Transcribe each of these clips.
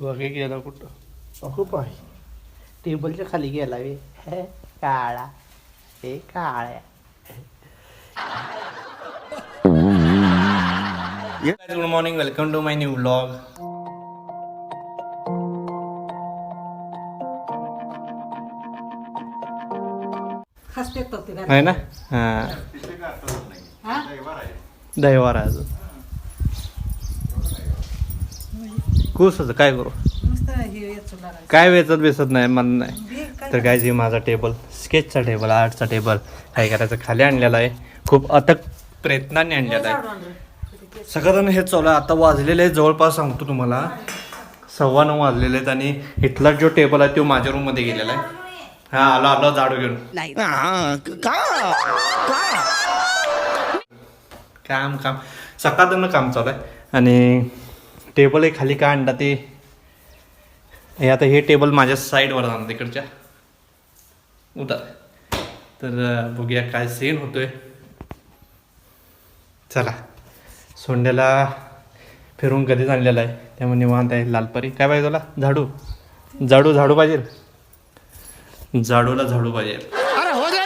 तू अगे गेला कुठं? अगो बाई टेबलच्या खाली गेला वे. हे, काळा. हे काळ्या. Good morning welcome to my new ते आहे ना? हां. हा? दहीवार आहे अजून. कुसच काय करू? हे. काय वेचत बेसत नाही मन नाही. हे तर काय जी माझा टेबल स्केचचा टेबल आर्टचा टेबल काय करायचं? खाली आणलेला आहे. खूप अथक प्रयत्नाने आणलेला आहे. सगळं हे चालू आहे. आता वाजलेले आहे जवळपास सांगतो तुम्हाला. सव्वा नऊ वाजलेले आहेत आणि इथला जो टेबल आहे तो माझ्या रूममध्ये गेलेला आहे. हा आलो आलो झाडू घेऊन. काम काम. सकाळनं काम चालू आहे. आणि टेबल आहे खाली का आणला ते? हे आता हे टेबल माझ्या साईडवर जाणार तिकडच्या. उतर. तर बघूया काय सीन होतोय. चला. सोंड्याला फिरून कधीच आणलेला आहे. त्यामुळे निवांत आहे लालपरी. काय पाहिजे तुला? झाडू. झाडू झाडू पाहिजे. झाडूला झाडू पाहिजे. अरे हो हे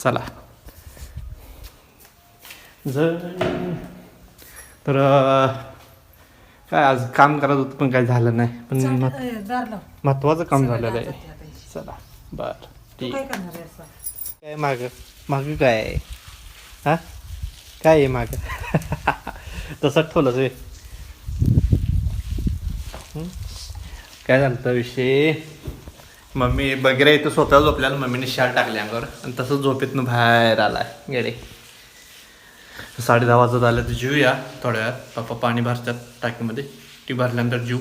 चला. जर तर काय आज काम करत होतं पण काय झालं नाही. पण. महत्वाचं काम झालेलं आहे. चला बर ठीक. काय माग? माग काय आहे? हा? काय आहे माग? तसंच ठेवलंच वे हं? काय झालं विषय? मम्मी बगैरे इथं स्वतः झोपल्याला मम्मीने शाल टाकली अंगावर आणि तसंच झोपेतनं बाहेर आलाय. गेले. साडे दहा वाजत आलं तर जीवया थोड्या वेळात. पप्पा पाणी भरतात टाकीमध्ये. ती भरल्यानंतर जीव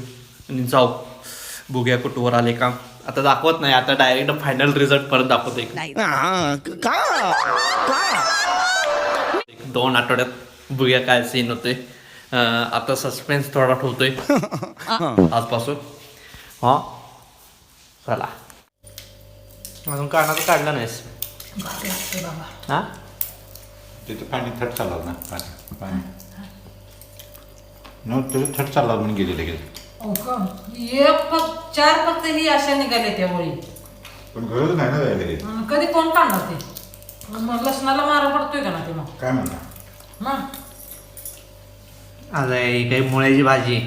आणि जाऊ. बघूया कुठवर आले काम आता दाखवत नाही आता डायरेक्ट फायनल रिझल्ट परत दाखवतो एक दोन आठवड्यात बघूया काय सीन होतोय. अं, आता सस्पेन्स थोडा ठेवतोय. आजपासून. हा. चला. अजून कानाचं काढलं नाहीस. हा? तिथं पाणी थट चाललं ना पाणी पाणी. न तिथं थट चालला म्हणून गेले लगेच. हो का? एक फक्त चार फक्त ही अशा निघाल्या त्या वळी पण गरज नाही ना जायला लगेच कधी कोण काढणार ते? मग लसणाला मारा पडतोय का ना ते मग काय म्हणणार? मग आज आहे काही मुळ्याची भाजी.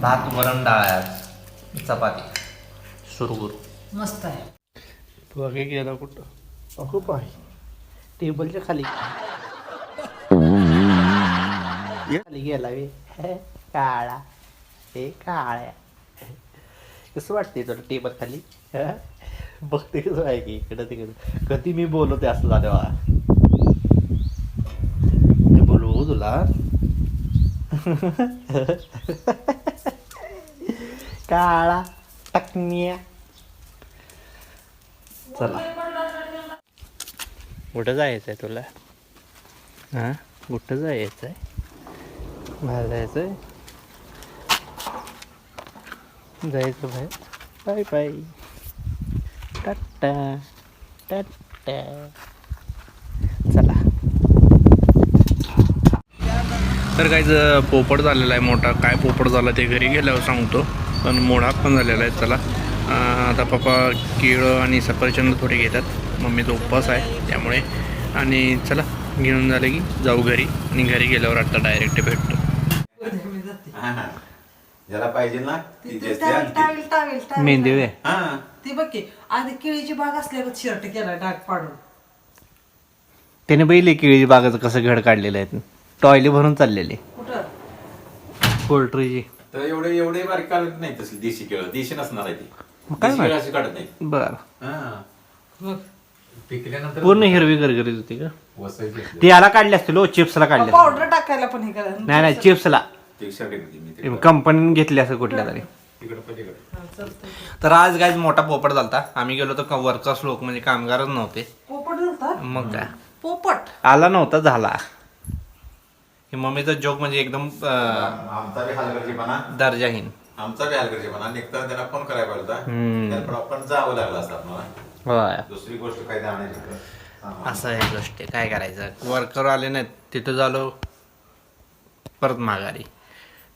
भात वरण डाळ आहे आज. चपाती. सुरू करू मस्त आहे. तू अगे गेला कुठं. अगो बाई. टेबलच्या खाली. खाली गेला वे. हे, काळा. हे काळ्या. कसं वाटते तुला टेबल खाली? बघते कसं आहे की इकडं तिकडं. कधी मी बोलवते असं झालं बा मी बोलवू तुला. काळा टकन्या चला. कुठं जायचं आहे तुला? हां? कुठं जायचं आहे बाहेर जायचं आहे जायचं बाहेर. Bye bye. टाटा. टाटा. चला. तर काहीच पोपट झालेला आहे मोठा. काय पोपट झाला ते घरी गेल्यावर सांगतो. पण मोठा पण झालेला आहे. चला. आता पप्पा केळं आणि सफरचंद थोडे घेतात. मम्मीचा उपवास आहे त्यामुळे. आणि चला घेऊन झालं की जाऊ घरी. आणि घरी गेल्यावर आता डायरेक्ट भेटतो. ज्याला पाहिजे ना. मेहंदी वे हा. ती बघ की आधी केळीची बाग असल्यावर शर्ट केला डाग पाडून. त्याने बैल केळीची बागाचं कसं घड काढलेलं आहे? टॉयले भरून चाललेले. कुठं? पोल्ट्रीची. तर एवढे एवढे बारीक काढत नाही तसली देशी केळं. देशी नसणार आहे ती. मग काय देशी माहीत? केळं अशी काढत नाही बर. हा. पिकल्यानंतर पूर्ण हिरवी गरगरीत होती का? वसायची ती याला काढली असतील हो चिप्सला काढली असतील. पावडर टाकायला पण हे करा. नाही नाही चिप्सला. मी तिकडं. कंपनीने घेतली असं कुठल्या तरी. तिकडं. पलीकडं चालतंय. तर आज गाईज मोठा पोपट झालता. आम्ही गेलो तर वर्कर्स लोक म्हणजे कामगारच नव्हते. पोपट झालता? मग काय? पोपट? आला नव्हता झाला. हे मम्मीचा जोक म्हणजे एकदम अं, आमचा बी हलगर्जीपणा. दर्जाहीन. आमचा बी हलगर्जीपणा निघताना त्याला फोन करायला पाहिजे होता. पण आपण जावं लागलं असतं आपल्याला. दुसरी गोष्ट काय आणायची असं आहे गोष्ट. काय करायचं? वर्कर आले नाहीत. तिथं झालो. परत माघारी.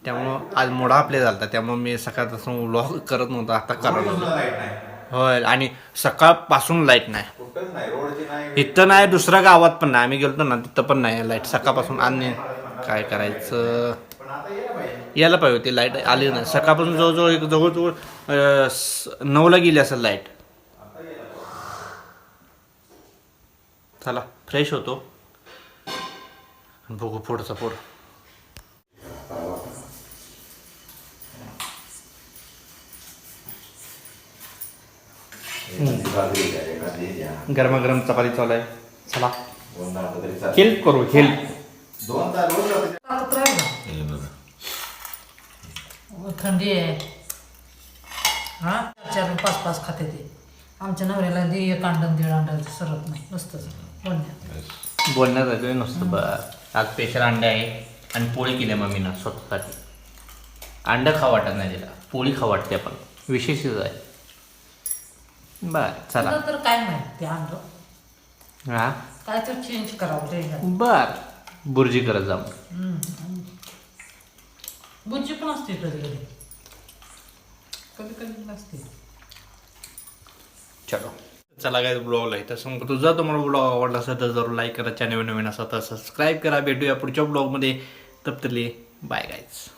त्यामुळं आज मोडा आपले झालता. त्यामुळं मी सकाळपासून व्लॉग करत नव्हतो. आता नाही? होय. आणि सकाळपासून लाइट नाही. इथं नाही दुसऱ्या गावात पण नाही. आम्ही गेलतो ना तिथं पण नाही. लाइट सकाळपासून. आणि काय करायचं? यायला पाहिजे होती लाइट आली नाही. सकाळपासून जवळजवळ एक जवळजवळ नऊला गेली असेल लाइट. चला फ्रेश होतो. बघू पुढचं पुढं गरमागरम चपाती चालू आहे. चला. हेल्प करू हेल्प दोन तास रोज राहते. चालत राहील ना. थंडी आहे. हा? चार पाच पाच खाते ते. आमच्या नवऱ्याला दे एक अंडन दीड अंडा सरत नाही. नसतंच. बोलण्यात बोलण्यात आहे नुसतं आज स्पेशल अंडे आहे आणि पोळी केली आहे मम्मीनं स्वतःसाठी. अंडं खा वाटत नाही तिला. पोळी खा वाटते पण. विशेषच आहे. बर चला. तुला तर काय माहिती ते अंड? हा? काय तर चेंज करावं ते बर. बुर्जी करत जाऊ बुज्जी पण असते कधी कधी कधी कधी नसते चलो. चला काय ब्लॉगला इथं सांगतो तुझा तुम्हाला ब्लॉग आवडला असेल तर जरूर लाईक करा. चॅनल नवीन असा तर सबस्क्राईब करा. भेटूया पुढच्या ब्लॉगमध्ये तपतली बाय गायच